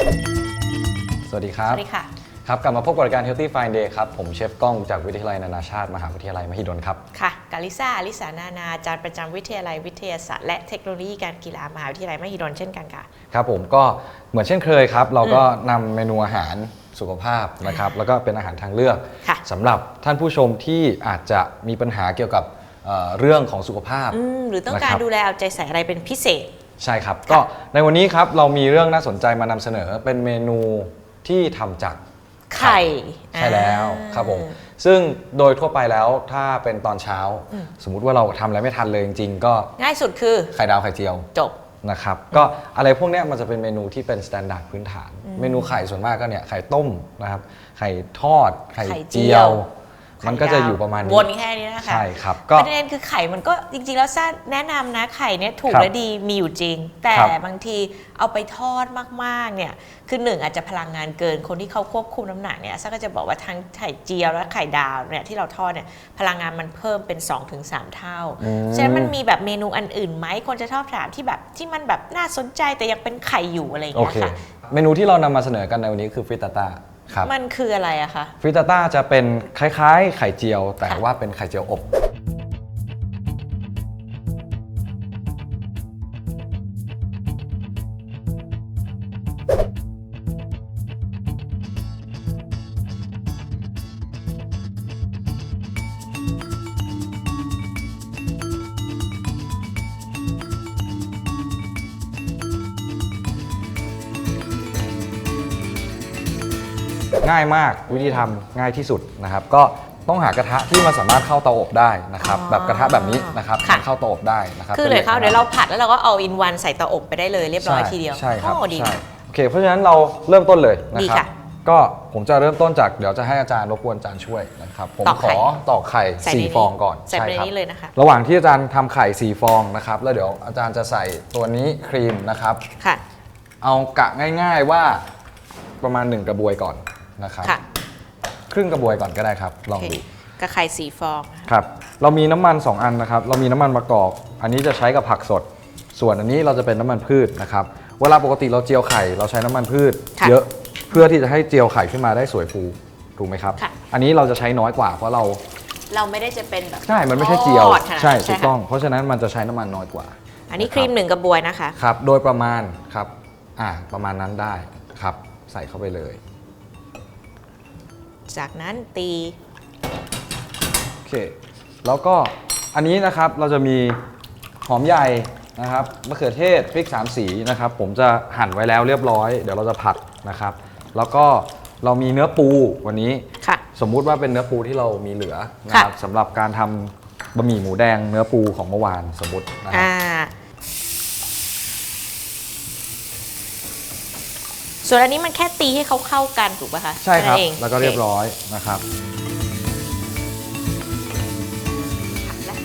สวัสดีครัสบวัสดีค่ะ ครับ กลับมาพบกับรายการ Healthy Fine Day ครับ ผมเชฟก้องจากวิทยาลัยนานาชาติ มหาวิทยาลัยมหิดลครับ ค่ะกาลิซ่าอลิสานานาอาจารย์ประจำวิทยาลัยวิทยาศาสตร์และเทคโนโลยีการกีฬามหาวิทยาลัยมหิดลเช่นกันค่ะ ครับผมก็เหมือนเช่นเคยครับ เราก็นำเมนูอาหารสุขภาพนะครับ แล้วก็เป็นอาหารทางเลือกค่ะสำหรับท่านผู้ชมที่อาจจะมีปัญหาเกี่ยวกับเอ่อเรื่องของสุขภาพ อืมหรือต้องนะกาครบดูแลเอาใจใส่อะไรเป็นพิเศษ ใช่ครับ ก็ในวันนี้ครับเรามีเรื่องน่าสนใจมานำเสนอเป็นเมนูที่ทำจากไข่ใช่แล้วอ่าครับผม ซึ่งโดยทั่วไปแล้วถ้าเป็นตอนเช้า สมมุติว่าเราทำอะไรไม่ทันเลยจริงๆ ก็ง่ายสุดคือไข่ดาวไข่เจียว จบ นะครับก็อะไรพวกเนี้ยมันจะเป็นเมนูที่เป็นสแตนดาร์ดพื้นฐาน เมนูไข่ส่วนมากก็เนี่ยไข่ต้มนะครับไข่ทอดไข่ไข่เจีเจียยวว มันก็จะอยู่ประมาณนี้วนแค่นี้นะคะใช่ครับก็ประเด็นคือไข่มันก็จริงๆ แล้วซ่าแนะนำนะไข่เนี่ยถูกครับและดีมีอยู่จริง แต่ครับบางทีเอาไปทอดมากๆเนี่ยคือหนึ่งอาจจะพลังงานเกินคนที่เขาควบคุมน้ำหนักเนี่ยซ่าก็จะบอกว่าทั้งไข่เจียวและไข่ดาวเนี่ยที่เราทอดเนี่ยพลังงานมันเพิ่มเป็น 2-3 เท่าอืมฉะนั้นมันมีแบบเมนูอันอื่นไหมคนจะชอบถามที่แบบที่มันแบบน่าสนใจแต่ยังเป็นไข่อยู่อะไรอย่างโอเงี้ยเคค่ะเมนูที่เรานำมาเสนอกันในวันนี้คือฟริตาต้า ครับ มันคืออะไรอะคะ ฟริตาต้าจะเป็นคล้ายๆ ไข่เจียว แต่ค่ะว่าเป็นไข่เจียวอบายมากวิธีทำง่ายที่สุดนะครับ ก็ต้องหากระทะที่มันสามารถเข้าเตาอบได้นะครับ อ๋อแบบกระทะแบบนี้นะครับค่ะ มันเข้าเตาอบได้นะครับคือป็นเดี๋ยวเขาหล็กเดี๋ยวเราผัดแล้วเราก็เอาอินวันใส่เตาอบไปได้เลยเรียบร้อยใช่ทีเดียวใช่ครับโอ้ดี ใช่โอเค เพราะฉะนั้นเราเริ่มต้นเลยนะดีครับ ค่ะก็ผมจะเริ่มต้นจากเดี๋ยวจะให้อาจารย์รบกวนอาจารย์ช่วยนะครับ ผมตอกขไข่ อตอกไข่ใส่ในสี่นี้ฟองก่อนใส่ไปในครับ นี้เลยนะคะ ระหว่างที่อาจารย์ทำไข่สี่ฟองนะครับ แล้วเดี๋ยวอาจารย์จะใส่ตัวนี้ครีมนะครับ ค่ะ เอากะง่าย ๆว่าประมาณหนึ่งกระบวยก่อน นะครับค่ะครึ่งกระบวยก่อนก็ได้ครับลโอองเคดูกระไข่สีฟองครับ เรามีน้ำมัน 2 อันนะครับ เรามีน้ำมันมะกอก อันนี้จะใช้กับผักสด ส่วนอันนี้เราจะเป็นน้ำมันพืชนะครับ เวลาปกติเราเจียวไข่เราใช้น้ำมันพืชค่ะเยอะเพื่อที่จะให้เจียวไข่ขึ้นมาได้สวยฟูถูกไหมครับค่ะอันนี้เราจะใช้น้อยกว่าเพราะเรา เราไม่ได้จะเป็นแบบใช่ มันไม่ใช่เจียวทอดขนาดนั้นใช่ค่ะถูกต้อง เพราะฉะนั้นมันจะใช้น้ำมันน้อยกว่า อันนี้ครีมหนึ่งกระบวยนะคะครับ โดยประมาณครับ อ่าประมาณนั้นได้ครับ ใส่เข้าไปเลย จากนั้นตี โอเค แล้วก็อันนี้นะครับเราจะมีหอมใหญ่นะครับมะเขือเทศพริกสามสีนะครับ ผมจะหั่นไว้แล้วเรียบร้อย เดี๋ยวเราจะผัดนะครับ แล้วก็เรามีเนื้อปูวันนี้ ค่ะ สมมุติว่าเป็นเนื้อปูที่เรามีเหลือนะครับสำหรับการทำบะหมี่หมูแดงเนื้อปูของเมื่อวานสมมตินะครับอ่า ส่วนอันนี้มันแค่ตีให้เขาเข้ากันถูกป่ะคะใช่ครับแนั้นเองแล้วก็เรียบโอร้อยนะครับผัดแล้ว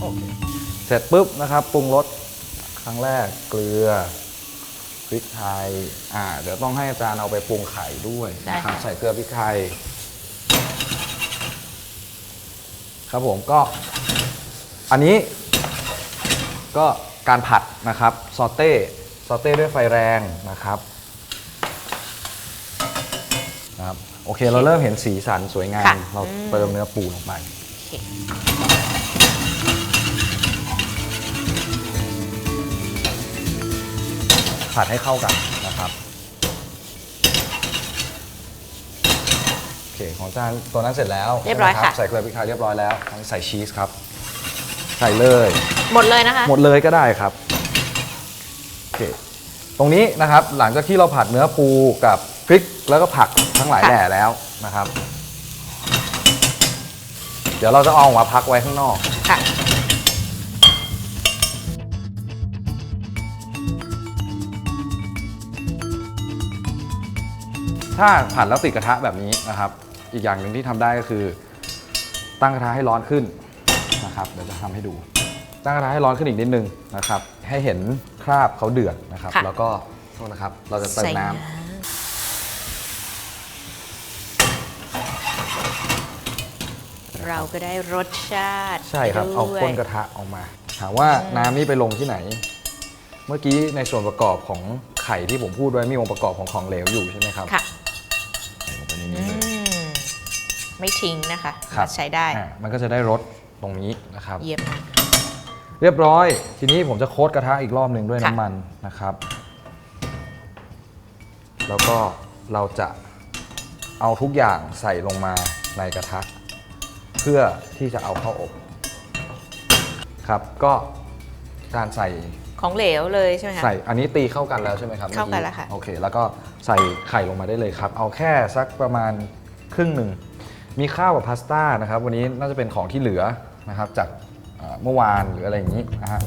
โอเคเสร็จปุ๊บนะครับปรุงรสครั้งแรกเกลือพริกไทยอ่าเดี๋ยวต้องให้อาจารย์เอาไปปรุงไข่ด้วยนะครับใส่เกลือพริกไทย ครับผมก็ อันนี้ ก็การผัดนะครับซอเต้ซอเต้ด้วยไฟแรงนะครับนะครับโอเคเราเริ่มเห็นสีสันสวยงาม ค่ะเราอืม เติมเนื้อปูลงไปโอเคผัดให้เข้ากันนะครับโอเคของจานตัวนั้นเสร็จแล้วเรียบร้อยใช่ไหมค่ะ ใส่เกลือพริกไทยเรียบร้อยแล้วอันนี้ใส่ชีสครับ ใส่เลย หมดเลยนะคะ หมดเลยก็ได้ครับโอเคตรงนี้นะครับหลังจากที่เราผัดเนื้อปูกับพริกแล้วก็ผักทั้งหลายค่ะแหล่แล้วนะครับ เดี๋ยวเราจะเอาออกมาพักไว้ข้างนอก ค่ะ ถ้าผัดแล้วติดกระทะแบบนี้นะครับ อีกอย่างหนึ่งที่ทำได้ก็คือ ตั้งกระทะให้ร้อนขึ้น นะครับเดี๋ยวจะทำให้ดู ตั้งกระทะให้ร้อนขึ้นอีกนิดนึงนะครับ ให้เห็นคราบเขาเดือดนะครับ ค่ะ แล้วก็โทษนะครับ เราจะเติมใส่น้ำเราก็ได้รสชาติใช่ครับ เอาด้วยก้นกระทะออกมา ถามว่าน้ำนี่ไปลงที่ไหน เมื่อกี้ในส่วนประกอบของไข่ที่ผมพูดไว้มีองค์ประกอบของของเหลวอยู่ใช่ไหมครับค่ะใส่ลงไปในอืนี้เลยมไม่ทิ้งนะคะครับใช้ได้ อะมันก็จะได้รสต รงนี้นะครับ เยี่ยมเรียบร้อย ทีนี้ผมจะโค้ดกระทะอีกรอบหนึ่งด้วยค่ะ น้ำมันนะครับ แล้วก็เราจะเอาทุกอย่างใส่ลงมาในกระทะ เพื่อที่จะเอาเข้าอบ ครับก็การใส่ ของเหลวเลยใช่ไหมคะ ใส่อันนี้ตีเข้ากันแล้วใช่ไหมครับเข้ากันมื่อแล้วค่ะโอเค แล้วก็ใส่ไข่ลงมาได้เลยครับ เอาแค่สักประมาณครึ่งหนึ่ง มีข้าวกับพาสต้านะครับ วันนี้น่าจะเป็นของที่เหลือ นะครับจากเอ่อเมื่อวานหรืออะไรอย่างนี้นะฮะ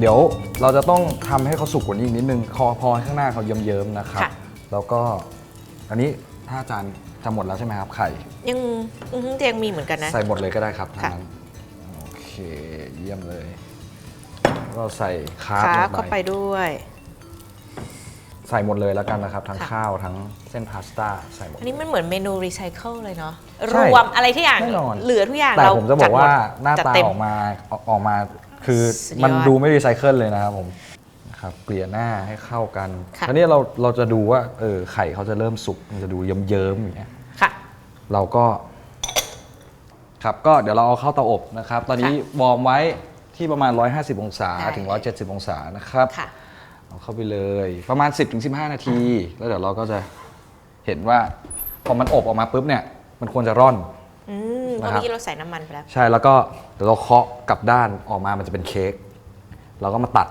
เดี๋ยวเราจะต้องทำให้เขาสุกกว่านี้อีกนิดนึง คอพอข้างหน้าเขาเยิ้มๆนะครับค่ะแล้วก็อันนี้ ถ้าอาจารย์จะหมดแล้วใช่ไหมครับไข่ ยังอื้อหือยังมีเหมือนกันนะ ใส่หมดเลยก็ได้ครับทั้งค่ะ นั้นโอเคเยี่ยมเลย เราใส่คาร์คาบร์บลเข้างไปไปด้วย ใส่หมดเลยแล้วกันนะครับ ทั้งค่ะ ข้าวทั้งเส้นพาสต้าใส่หมดอันนี้มันเหมือนเมนูรีไซเคิลเลยเนาะใช่รวมอะไรที่อย่างแน่นอนเหลือทุกอย่างแต่เราผมจะบอกว่าหน้าจัดตาเต็มออกมาออกออกมา คือสุดยอด มันดูไม่รีไซเคิลเลยนะครับผมนะ ครับเกลี่ยหน้าให้เข้ากันค่ะ ทีนี้เราเราจะดูว่าเออไข่เขาจะเริ่มสุกมันจะดูเยิ้มๆอย่างเงี้ย ค่ะ เราก็ ครับก็เดี๋ยวเราเอาเข้าเตาอบนะครับ ตอนนี้วอร์มไว้ที่ประมาณ 150 องศาได้ ถึง 170 องศานะครับค่ะ เอาเข้าไปเลยประมาณ 10-15 นาที แล้วเดี๋ยวเราก็จะเห็นว่าพอมันอบออกมาปุ๊บเนี่ย มันควรจะร่อน อืมเพนะราะครับ เมื่อกี้เราใส่น้ำมันไปแล้ว ใช่แล้วก็เดี๋ยวเราเคาะกลับด้านออกมามันจะเป็นเค้กเราก็มาตัด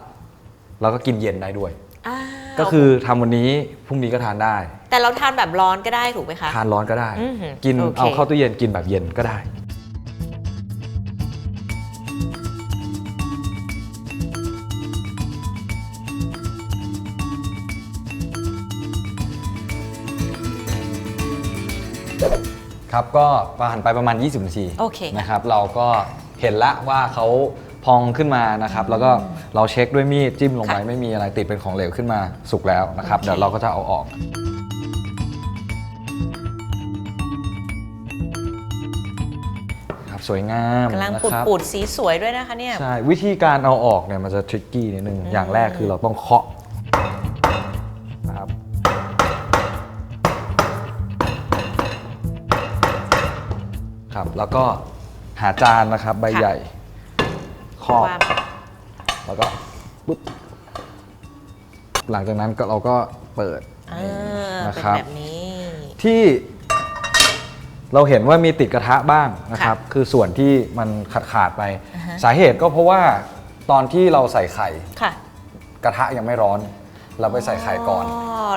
แล้วก็กินเย็นได้ด้วย อ่าก็คือทำวันนี้พรุ่งนี้ก็ทานได้ แต่เราทานแบบร้อนก็ได้ถูกไหมคะ ทานร้อนก็ได้ อือหือกินโอเค เอาเข้าตู้เย็นกินแบบเย็นก็ได้ ครับก็ผ่านไปประมาณ 20 นาทีโอเค นะครับ เราก็เห็นละว่าเขาพองขึ้นมานะครับ แล้วก็ เราเช็คด้วยมีดจิ้มลงไปค่ะไม่มีอะไรติดเป็นของเหลวขึ้นมาสุกแล้วนะครับโอเคเดี๋ยวเราก็จะเอาออกครับสวยงามกำลังนะปูดครับ ปูดๆสีสวยด้วยนะคะเนี่ย ใช่ วิธีการเอาออกเนี่ยมันจะทริกกี้นิดนึง อย่างแรกคือเราต้องเคาะนะครับครับ แล้วก็หาจานนะครับ ใบค่ะ ใหญ่ครอบความ แล้วก็ปุ๊บหลังจากนั้นก็เราก็เปิด อ่านะเป็นครับ แบบนี้ ที่เราเห็นว่ามีติดกระทะบ้างนะครับ คือส่วนที่มันขาดขาดๆไป อ่าฮะ สาเหตุก็เพราะว่าตอนที่เราใส่ไข่ ค่ะกระทะยังไม่ร้อน เราไปใส่ไข่ก่อน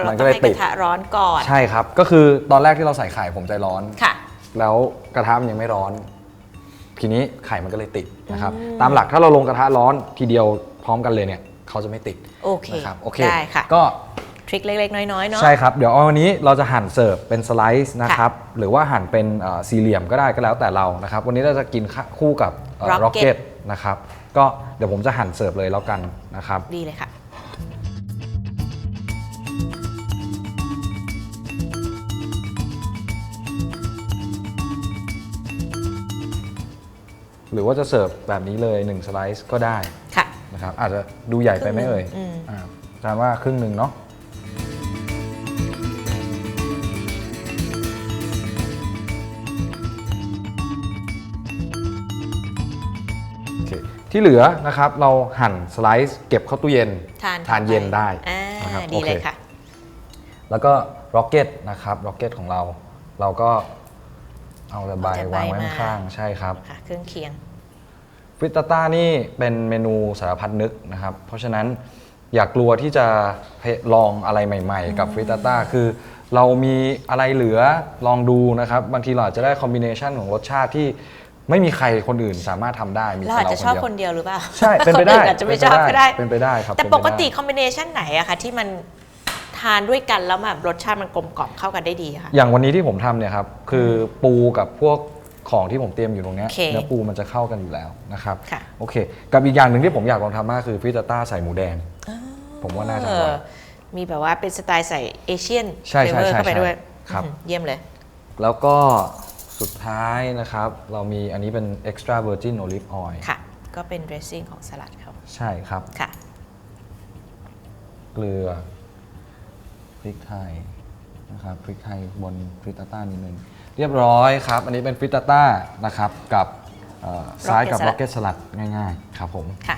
เรามันต้ก็องเลยให้กติดระทะร้อนก่อน ใช่ครับ ก็คือตอนแรกที่เราใส่ไข่ผมใจร้อน ค่ะ แล้วกระทะมันยังไม่ร้อน ทีนี้ไข่มันก็เลยติดนะครับอืมตามหลักถ้าเราลงกระทะร้อนทีเดียวพร้อมกันเลยเนี่ยเขาจะไม่ติดโอเคนะครับโอเคได้ค่ะ ก็ทริคเล็กๆ น้อยๆเนาะ ใช่ครับ เดี๋ยวเอาวันนี้เราจะหั่นเสิร์ฟเป็นสไลซ์นะครับหรือว่าหั่นเป็นเอ่อสี่เหลี่ยมก็ได้ก็แล้วแต่เรานะครับวันนี้เราจะกินคู่กับ Rocket ร็อกเก็ตนะครับก็เดี๋ยวผมจะหั่นเสิร์ฟเลยแล้วกันนะครับ ดีเลยค่ะ รือว่าจะเสิร์ฟแบบนี้เลย 1 สไลซ์ก็ได้ค่ะ นะครับอาจจะดูใหญ่ไปไหมเอ่ยครึ่งหนึ่งอืม อ่าอาจารย์ว่าครึ่งหนึ่งเนาะโอเคที่เหลือนะครับเราหั่นสไลซ์เก็บเข้าตู้เย็นทานทานเย็นได้อ่านะครับดีเลยโอค่ะ แล้วก็ร็อกเก็ตนะครับร็อกเก็ตของเรา เราก็เอาแต่ใบเอาแต่ใบวางไว้มา ข้างๆใช่ครับ ค่ะ เครื่องเคียง ฟริตตาต้านี่เป็นเมนูสารพัดนึกนะครับ เพราะฉะนั้นอย่ากลัวที่จะลองอะไรใหม่ ๆ กับฟริตตาต้าคือเรามีอะไรเหลือลองดูนะครับ บางทีเราอาจจะได้คอมบิเนชันของรสชาติที่ไม่มีใครคนอื่นสามารถทำได้มีเราแต่อาจเราจะชอบคคนนเดียวเดียวหรือเปล่า ใช่ เป็นไปได้คอื่อาจจะไม่ชอบก็ได้เป็นไปได้ครับ แต่เป็นไปปกติได้คอมบิเนชันไหนอะคะที่มันทานด้วยกันแล้วแบบรสชาติมันกลมกล่อมเข้ากันได้ดีอะค่ะอย่างวันนี้ที่ผมทำเนี่ยครับคือปูกับพวก ของที่ผมเตรียมอยู่ตรงเนี้ยโอเคเนื้อปูมันจะเข้ากันอยู่แล้วนะครับค่ะ โอเค กับอีกอย่างหนึ่งที่ผมอยากลองทำมากคือฟิตาต้าใส่หมูแดง ผมว่าน่าจะอร่อยเออมีแบบว่าเป็นสไตล์ใส่เอเชียนใช่ใช่เวอร์ใช่เข้าไปด้วยใช่ครับ อืมเยี่ยมเลย แล้วก็สุดท้ายนะครับ เรามีอันนี้เป็น extra virgin olive oil ค่ะ ก็เป็น dressing ของสลัดเขาใช่ครับ ค่ะ เกลือพริกไทยนะครับพริกไทยบนฟริตาต้านิดนึง เรียบร้อยครับ อันนี้เป็นฟริตาต้านะครับ กับเอ่อซ้ายกับ Rocket ร็อกเก็ตสลัดง่าย ๆ ครับผม ค่ะ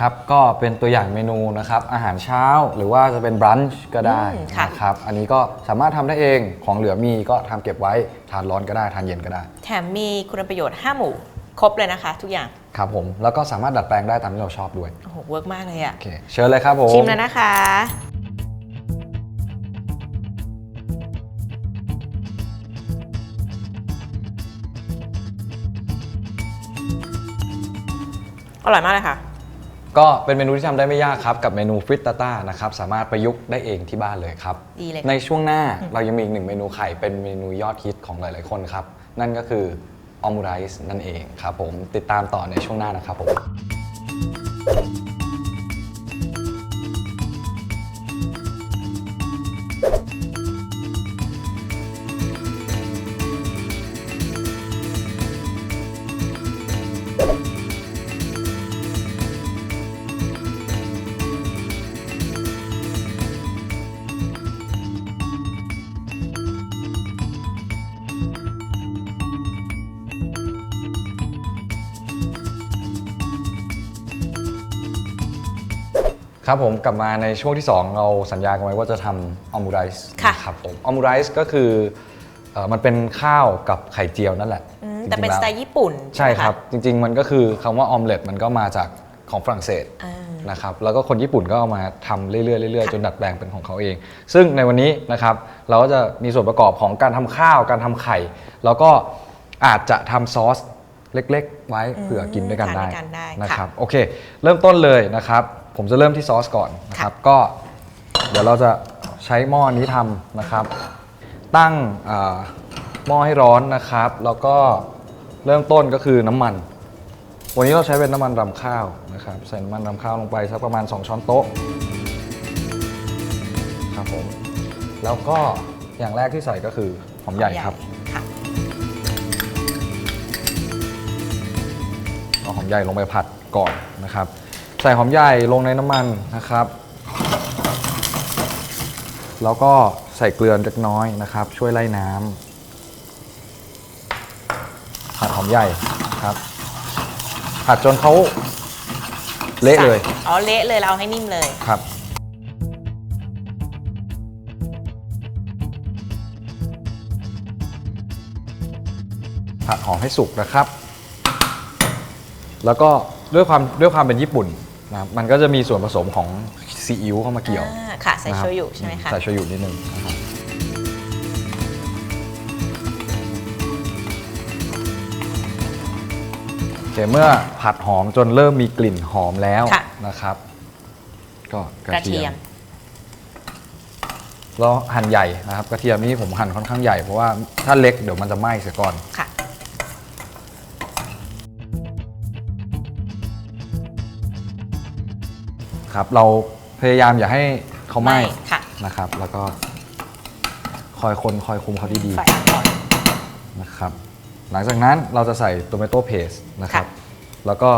ครับก็เป็นตัวอย่างเมนูนะครับอาหารเช้าหรือว่าจะเป็นบรันช์ก็ได้อืมค่ะ นะครับอันนี้ก็สามารถทำได้เองของเหลือมีก็ทำเก็บไว้ทานร้อนก็ได้ทานเย็นก็ได้แถมมีคุณประโยชน์ 5 หมู่ ครบเลยนะคะ ทุกอย่าง ครับผมแล้วก็สามารถดัดแปลงได้ตามที่เราชอบด้วยโอ้โห เวิร์กมากเลยอะโอเคเชิญเลยครับผม ชิมแล้วนะคะ อร่อยมากเลยค่ะ ก็เป็นเมนูที่ทำได้ไม่ยากครับ กับเมนูฟริตตาต้านะครับสามารถประยุกต์ได้เองที่บ้านเลยครับ ดีเลยในช่วงหน้าเรายังมีอีกหนึ่งเมนูไข่ เป็นเมนูยอดฮิตของหลาย ๆ คนครับ นั่นก็คือออมูไรส์นั่นเองครับผมติดตามต่อในช่วงหน้านะครับผม ครับผมกลับมาในช่วงที่ 2 เราสัญญากันไว้ว่าจะทำออมูไรส์ค่ะ ครับผมออมูไรส์ก็คือเอ่อมันเป็นข้าวกับไข่เจียวนั่นแหละอืมจริงๆแต่เป็นแล้สวไตล์ญี่ปุ่นใช่ไหมะครับ จริง ๆ มันก็คือคำว่าออมเล็ตมันก็มาจากของฝรั่งเศส อ่า นะครับแล้วก็คนญี่ปุ่นก็เอามาทำเรื่อยๆเรื่อยๆค่ะจนดัดแปลงเป็นของเขาเอง ซึ่งในวันนี้นะครับเราก็จะมีส่วนประกอบของการทำข้าว การทำไข่ แล้วก็อาจจะทำซอสเล็กๆ ไว้เผื่อกินด้วยกันทานได้ด้วยกันได้นะค่ะครับโอเค เริ่มต้นเลยนะครับ ผมจะเริ่มที่ซอสก่อนนะครับ ก็เดี๋ยวเราจะใช้หม้อนี้ทำนะครับ ตั้งอ่าหม้อให้ร้อนนะครับ แล้วก็เริ่มต้นก็คือน้ำมัน วันนี้เราใช้เป็นน้ำมันรำข้าวนะครับ ใส่น้ำมันรำข้าวลงไปสักประมาณ 2 ช้อนโต๊ะครับผม แล้วก็อย่างแรกที่ใส่ก็คือหอมใหญ่ครับค่ะเอาหอมใหญ่ลงไปผัดก่อนนะครับ ใส่หอมใหญ่ลงในน้ำมันนะครับ แล้วก็ใส่เกลือเล็กน้อยนะครับ ช่วยไล่น้ำผัดหอมใหญ่ครับผัดจนเขาเละเลย อ๋อ เละเลยเราเอาให้นิ่มเลย ครับ ผัดหอมให้สุกนะครับ แล้วก็ด้วยความด้วยความเป็นญี่ปุ่น นะครับมันก็จะมีส่วนผสมของซีอิ๊วเข้ามาเกี่ยวอ่าค่ะใส่นะครับโชยุใช่ไหมคะ ใส่โชยุนิดนึงนะครับโอเคเมื่อผัดหอมจนเริ่มมีกลิ่นหอมแล้วค่ะ นะครับ ก็กกระระเทีเทียยมม แล้วหั่นใหญ่นะครับ กระเทียมนี่ผมหั่นค่อนข้างใหญ่เพราะว่าถ้าเล็กเดี๋ยวมันจะไหม้เสียก่อน ค่ะครับ เราพยายามอย่าให้เขาไหม้ค่ะ นะครับ แล้วก็คอยคนคอยคุมเขาดีๆไฟอ่อนนะครับ หลังจากนั้นเราจะใส่โตเมโต้เพสนะครับ ค่ะแล้วก็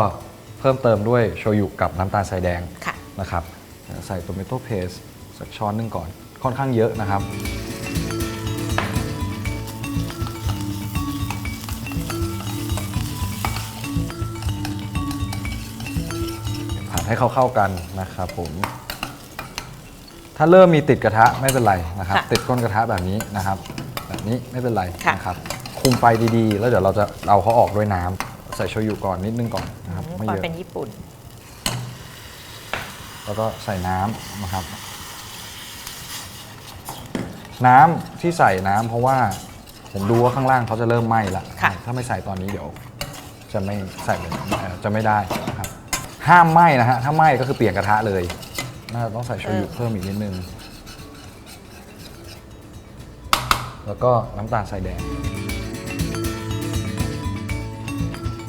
เพิ่มเติมด้วยโชยุกับน้ำตาลทรายแดง ค่ะ นะครับใส่โตเมโต้เพสสักช้อนหนึงก่อนค่อนข้างเยอะนะครับ ให้เข้าเข้าๆกันนะครับผม ถ้าเริ่มมีติดกระทะไม่เป็นไรนะครับ ค่ะติดก้นกระทะแบบนี้นะครับ แบบนี้ไม่เป็นไรค่ะ นะครับ คุมไฟดีๆ แล้วเดี๋ยวเราจะเอาเขาออกด้วยน้ำใส่โชยุก่อนนิดนึงก่อนนะครับไม่ความเยอะเป็นญี่ปุ่น แล้วก็ใส่น้ำนะครับ น้ำที่ใส่น้ำเพราะว่าผมดูว่าข้างล่างเขาจะเริ่มไหม้ละค่ะ ถ้าไม่ใส่ตอนนี้เดี๋ยว จะไม่ใส่เลยเอ่อจะไม่ได้นะครับ ห้ามไหม้นะฮะ ถ้าไหม้ก็คือเปลี่ยนกระทะเลย น่าจะต้องใส่โชยุเพิ่มอีกนิดนึง แล้วก็น้ำตาลทรายแดง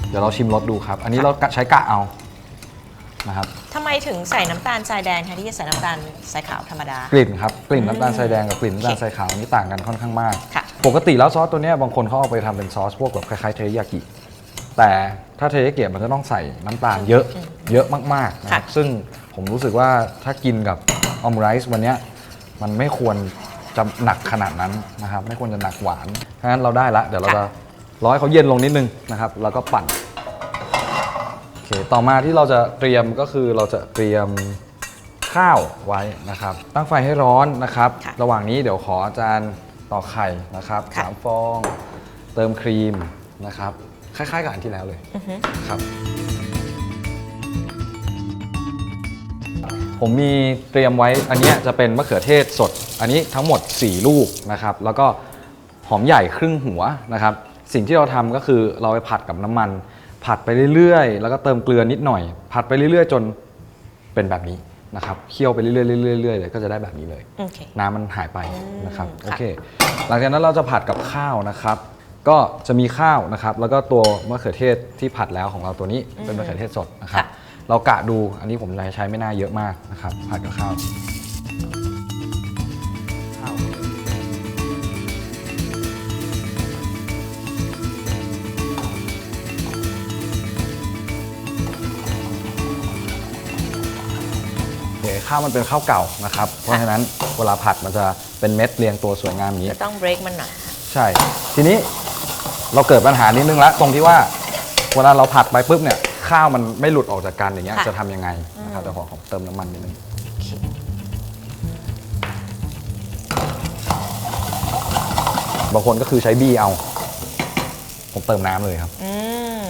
เดี๋ยวเราชิมรสดูครับ อันนี้เราใช้กะเอานะครับ ทำไมถึงใส่น้ำตาลทรายแดงแทนที่จะใส่น้ำตาลทรายขาวธรรมดา กลิ่นครับ กลิ่นน้ำตาลทรายแดงกับกลิ่นน้ำตาลทรายขาวนี่ต่างกันค่อนข้างมาก ค่ะ ปกติแล้วซอสตัวเนี้ยบางคนเขาเอาไปทำเป็นซอสพวกแบบคล้ายๆเทริยากิ แต่ถ้าเทริยากิมันจะต้องใส่น้ำตาลเยอะเยอะมากๆนะครับค่ะซึ่งผมรู้สึกว่าถ้ากินกับออมไรซ์วันเนี้ยมันไม่ควรจะหนักขนาดนั้นนะครับ ไม่ควรจะหนักหวานเพราะฉะนั้นเราได้ละเดี๋ยวเราจะร้อยเขาเย็นลงนิดนึงนะครับ แล้วก็ปั่นโอเคต่อมาที่เราจะเตรียมก็คือเราจะเตรียมข้าวไว้นะครับ ตั้งไฟให้ร้อนนะครับ ค่ะระหว่างนี้เดี๋ยวขออาจารย์ต่อไข่นะครับค่ะ สามฟอง เติมครีมนะครับ คล้าย ๆ กับอันที่แล้วเลยอือฮึครับ ผมมีเตรียมไว้อันเนี้ยจะเป็นมะเขือเทศสด อันนี้ทั้งหมด 4 ลูกนะครับ แล้วก็หอมใหญ่ครึ่งหัวนะครับ สิ่งที่เราทำก็คือเราไปผัดกับน้ำมัน ผัดไปเรื่อยๆ แล้วก็เติมเกลือนิดหน่อย ผัดไปเรื่อยๆ จนเป็นแบบนี้นะครับเคี่ยวไปเรื่อยๆเรื่อยๆเลยก็จะได้แบบนี้เลย โอเค น้ำมันหายไปนะครับอืมโอค่ะเค หลังจากนั้นเราจะผัดกับข้าวนะครับ ก็จะมีข้าวนะครับแล้วก็ตัวมะเขือเทศที่ผัดแล้วของเราตัวนี้เป็นมะเขือเทศสดนะครับเรากะดูอันนี้ผมจะใช้ไม่น่าเยอะมากนะครับผัดกับข้าวข้าวโอเคข้าวมันเป็นข้าวเก่านะครับ เพราะฉะนั้นเวลาผัดมันจะเป็นเม็ดเรียงตัวสวยงามอย่างนี้จะต้องเบรกมันหน่อย ใช่ ทีนี้ เราเกิดปัญหานิดนึงละตรงที่ว่าเวลาเราผัดไปปุ๊บเนี่ยข้าวมันไม่หลุดออกจากกันอย่างเงี้ยค่ะจะทำยังไงนะครับแต่ขอขอเติมน้ำมันนิดนึงบางคนก็คือใช้บี้เอา ผมเติมน้ำเลยครับ อืม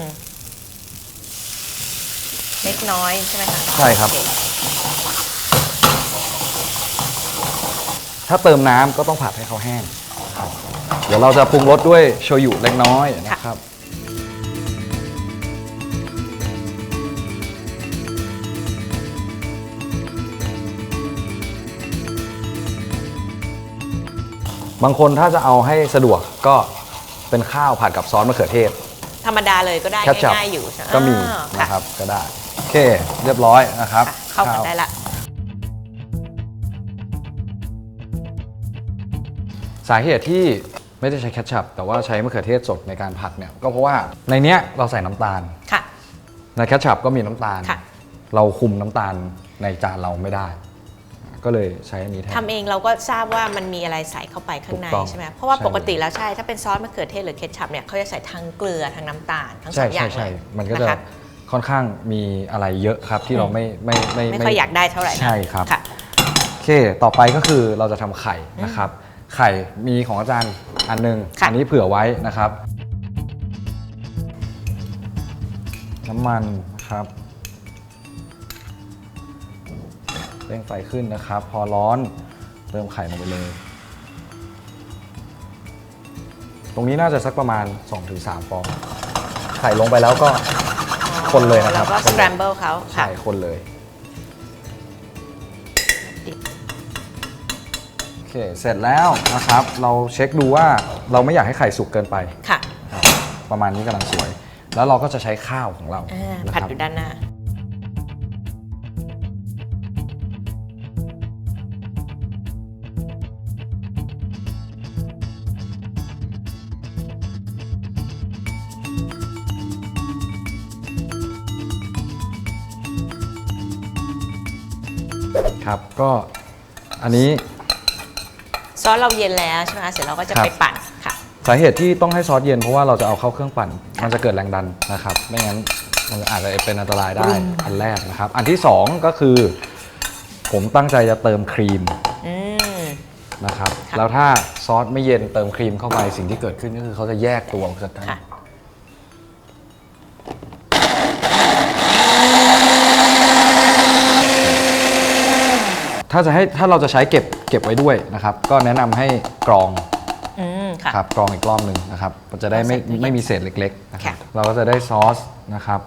เล็กน้อยใช่ไหมคะใช่ครับ โอเถ้าเติมน้ำก็ต้องผัดให้เขาแห้งนะครับเดี๋ยวเราจะปรุงรสด้วยโชยุเล็กน้อยนะครับ บางคนถ้าจะเอาให้สะดวกก็เป็นข้าวผัดกับซอสมะเขือเทศ ธรรมดาเลยก็ได้แคชชัพง่ายๆอยู่ใช่ไหก็มีอ่านะครับก็ได้ โอเค เรียบร้อยนะครับค่ะเข้ากันได้ละ สาเหตุที่ ไม่ได้ใช้แคชชัพแต่ว่าใช้มะเขือเทศสดในการผัดเนี่ยก็เพราะว่าในเนี้ยเราใส่น้ำตาล ค่ะ ในแคชชัพก็มีน้ำตาล ค่ะ เราคุมน้ำตาลในจานเราไม่ได้ ก็เลยใช้อันนี้แทน ทำเองเราก็ทราบว่ามันมีอะไรใส่เข้าไปข้างในถูกต้องใช่ไหมเพราะว่าใช่ ปกติแล้วใช่ ถ้าเป็นซอสมะเขือเทศหรือเคชัพเนี่ยเขาจะใส่ทั้งเกลือทั้งน้ำตาลทั้งสใช่องอใช่ย่างใช่เลยมันก็จะนะคะค่อนข้างมีอะไรเยอะครับที่เราไม่ไม่ไม่ไม่ค่อยอยากได้เท่าไหร่นะใช่ครับ ค่ะ โอเค ต่อไปก็คือเราจะทำไข่นะครับ ไข่มีของอาจารย์อันหนึงค่ะ อันี้เผื่อไว้นะครับ น้ำมันนะครับเร่งไฟขึ้นนะครับ พอร้อนเติมไข่ลงไปเลย ตรงนี้น่าจะสักประมาณ 2-3 ฟอง ไข่ลงไปแล้วก็คนเลยนะครับแล้วก็คนสเลยแครมเบิลเขาค่ะ ใช่คนเลย เค เสร็จแล้วนะครับ เราเช็คดูว่าเราไม่อยากให้ไข่สุกเกินไป ค่ะครับประมาณนี้กำลังสวย แล้วเราก็จะใช้ข้าวของเราอ่านะผัดครับอยู่ด้านหน้า ครับ ก็อันนี้ ซอสเราเย็นแล้วใช่ไหมคะเสร็จเราก็จะครับไปปั่นค่ะ สาเหตุที่ต้องให้ซอสเย็นเพราะว่าเราจะเอาเข้าเครื่องปั่น มันจะเกิดแรงดันนะครับ ไม่งั้นมันอาจจะเป็นอันตรายได้อันแรกนะครับ อันที่สองก็คือ ผมตั้งใจจะเติมครีมอืม นะครับ ค่ะแล้วถ้าซอสไม่เย็นเติมครีมเข้าไปสิ่งที่เกิดขึ้นก็คือเขาจะแยกตัวออกจากกันค่ะ ถ้าจะให้ถ้าเราจะใช้เก็บ เก็บไว้ด้วยนะครับ ก็แนะนำให้กรองอืมค่ะ ครับกรองอีกรอบหนึ่งนะครับมันจะได้ไม่ใส่ตู้เย็นไม่มีเศษเล็กๆนะครับค่ะ เราก็จะได้ซอสนะครับ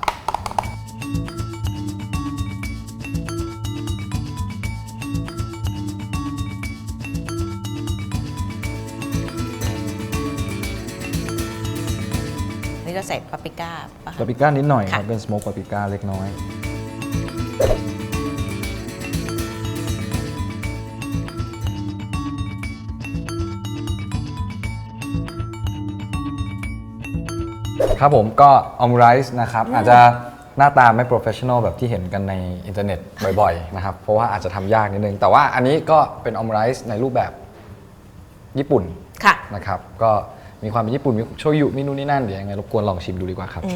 นี่เราใส่ปาปริก้าปะปาปริก้านิดหน่อยคค่ะ รับเป็นสโมกปาปริก้าเล็กน้อย ครับผมก็ออมไรส์นะครับ อาจจะหน้าตาไม่โปรเฟชชั่นอลแบบที่เห็นกันในอินเทอร์เน็ตบ่อยๆนะครับ เพราะว่าอาจจะทำยากนิดนึง แต่ว่าอันนี้ก็เป็นออมไรส์ในรูปแบบญี่ปุ่นค่ะ นะครับ ก็มีความเป็นญี่ปุ่น มีโชยุมีนู่นนี่นั่นเดี๋ยวยังไงรบกวนลองชิมดูดีกว่าครับ อื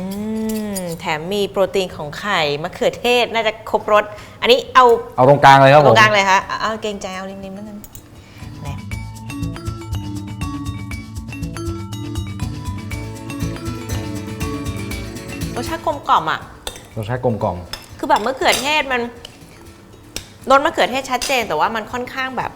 ม แถมมีโปรตีนของไข่มะเขือเทศน่าจะครบรส อันนี้เอาเอาตรงกลางเลยครับตผรงมกลางเลยคะเอาเอาเกรงใจเอาริมๆนั่นนึงแรสชาติกลมกล่อมอะ รสชาติกลมกล่อม คือแบบมะเขือเทศมันรสมะเขือเทศชัดเจน แต่ว่ามันค่อนข้างแบบ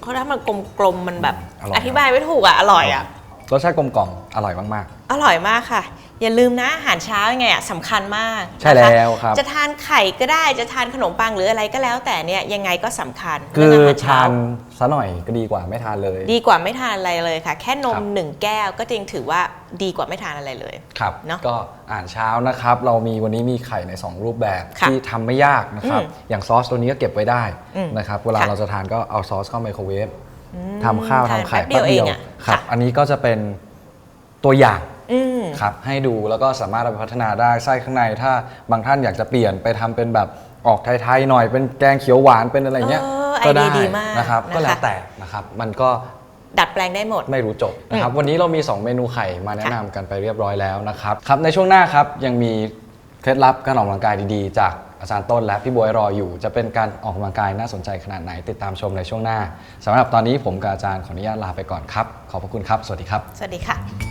เขาถ้ามันกลมๆมันแบบ อร่อย อธิบายไม่ถูกอะ อร่อยอะ รสชาติกลมกล่อม อร่อยมาก อร่อยมากค่ะ อย่าลืมนะอาหารเช้ายังไงอะสำคัญมากใช่นะคะแล้วครับ จะทานไข่ก็ได้จะทานขนมปังหรืออะไรก็แล้ว แต่เนี่ยยังไงก็สำคัญๆคือเรื่องอาหารเช้าทานซะหน่อยก็ดีกว่าไม่ทานเลย ดีกว่าไม่ทานอะไรเลยค่ะ แค่นคมรับ หนึ่งแก้วก็จริงถือว่าดีกว่าไม่ทานอะไรเลย ครับเนอะก็อ่านเช้านะครับ เรามีวันนี้มีไข่ใน 2 รูปแบบค่ะที่ทำไม่ยากนะครับ อืมอย่างซอสตัวนี้ก็เก็บไว้ได้อืมนะครับ เวลาค่ะเราจะทานก็เอาซอสเข้าไมโครเวฟอืมทำข้าวทานทำไข่แป๊บเดียวเองอะครับ ค่ะ อันนี้ก็จะเป็นตัวอย่างอืม ครับให้ดูแล้วก็สามารถเอาไปพัฒนาได้ไส้ข้างในถ้าบางท่านอยากจะเปลี่ยนไปทำเป็นแบบออกไทยๆหน่อยเป็นแกงเขียวหวานเป็นอะไรเงี้ยเออก็ได้ไอเดียดีมากนะครับนะคะก็แล้วแต่นะครับมันก็ดัดแปลงได้หมด ไม่รู้จบนะครับวันนี้เรามี 2 เมนูไข่มาแนะนำกันไปเรียบร้อยแล้วนะครับครับในช่วงหน้าครับยังมีเคล็ดลับการออกกำลังกายดีๆ จากอาจารย์ต้นและพี่บวยรออยู่ จะเป็นการออกกำลังกายน่าสนใจขนาดไหนติดตามชมในช่วงหน้าสำหรับตอนนี้ผมกับอาจารย์ขออนุญาตลาไปก่อนครับ ขอบพระคุณครับ สวัสดีครับ สวัสดีค่ะ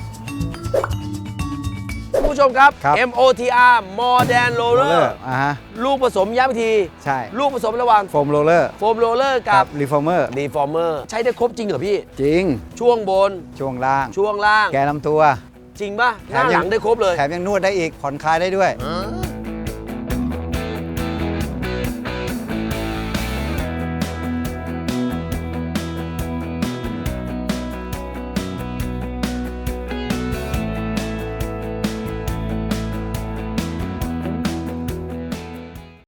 ท่านผู้ชมครับ ครับ MOTR Modern โรล Roller เลอร์อ่าฮะ ลูกผสมย้ำอีกที ใช่ ลูกผสมระหว่างโฟมโรลเลอร์โฟมโรลเลอร์กับ รีฟอร์เมอร์ Deformer ใช้ได้ครบจริงเหรอพี่ จริง ช่วงบน ช่วงล่าง ช่วงล่าง แกลำตัว จริงป่ะหน้าแถมหยัลังงได้ครบเลย แถมยังนวดได้อีก ผ่อนคลายได้ด้วยอ่า